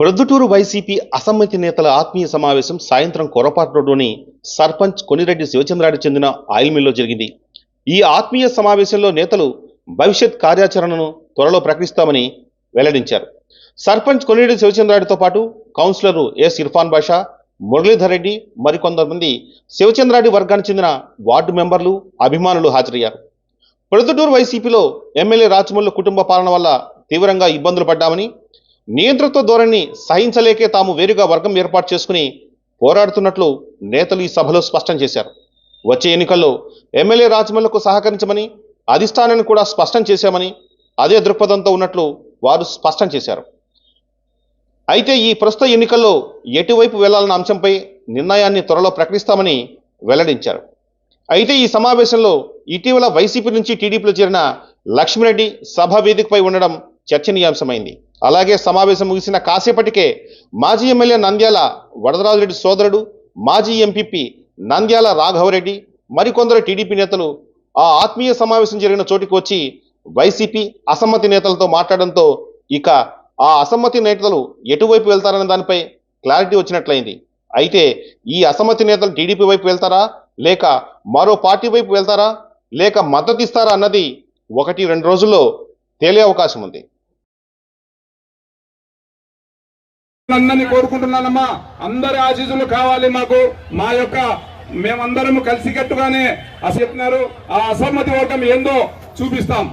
Proddatur YCP అసమ్మతి నేతల ఆత్మీయ సమావేశం సాయంత్రం కొరపాటు రోడ్డులోని సర్పంచ్ కొనిరెడ్డి శివచంద్రాడి చెందిన ఆయిల్ మిల్లో జరిగింది. ఈ ఆత్మీయ సమావేశంలో నేతలు భవిష్యత్ కార్యాచరణను త్వరలో ప్రకటిస్తామని వెల్లడించారు. సర్పంచ్ కొనిరెడ్డి శివచంద్రాడితో పాటు కౌన్సిలర్ ఎస్ ఇర్ఫాన్ బాషా మురళీధర్ రెడ్డి మరికొంతమంది శివచంద్రాడి వర్గానికి చెందిన వార్డు మెంబర్లు అభిమానులు హాజరయ్యారు. ప్రొద్దుటూరు వైసీపీలో ఎమ్మెల్యే రాజమౌళి కుటుంబ పాలన వల్ల తీవ్రంగా ఇబ్బందులు పడ్డామని నియంతృత్వ ధోరణి సహించలేకే తాము వేరుగా వర్గం ఏర్పాటు చేసుకుని పోరాడుతున్నట్లు నేతలు ఈ సభలో స్పష్టం చేశారు. వచ్చే ఎన్నికల్లో ఎమ్మెల్యే రాజమల్లకు సహకరించమని అధిష్టానాన్ని కూడా స్పష్టం చేశామని అదే దృక్పథంతో ఉన్నట్లు వారు స్పష్టం చేశారు. అయితే ఈ ప్రస్తుత ఎన్నికల్లో ఎటువైపు వెళ్ళాలన్న అంశంపై నిర్ణయాన్ని త్వరలో ప్రకటిస్తామని వెల్లడించారు. అయితే ఈ సమావేశంలో ఇటీవల వైసీపీ నుంచి టీడీపీలో చేరిన లక్ష్మిరెడ్డి సభ వేదికపై ఉండడం చర్చనీయాంశమైంది. అలాగే సమావేశం ముగిసిన కాసేపటికే మాజీ ఎమ్మెల్యే నంద్యాల వరదరాజురెడ్డి సోదరుడు మాజీ ఎంపీపీ నంద్యాల రాఘవరెడ్డి మరికొందరు టీడీపీ నేతలు ఆ ఆత్మీయ సమావేశం జరిగిన చోటికి వచ్చి వైసీపీ అసమ్మతి నేతలతో మాట్లాడడంతో ఇక ఆ అసమ్మతి నేతలు ఎటువైపు వెళ్తారనే దానిపై క్లారిటీ వచ్చినట్లయింది. అయితే ఈ అసమ్మతి నేతలు టీడీపీ వైపు వెళ్తారా? లేక మరో పార్టీ వైపు వెళ్తారా? లేక మద్దతు ఇస్తారా అన్నది ఒకటి రెండు రోజుల్లో తేలే అవకాశం ఉంది. అందరినీ కోరుకుంటున్నానమ్మా. అందరి ఆశీసులు కావాలి మాకు. మా యొక్క మేమందరం కలిసికట్టుగానే అసలు చెప్తున్నారు ఆ అసమ్మతి ఓటమి ఏందో చూపిస్తాం.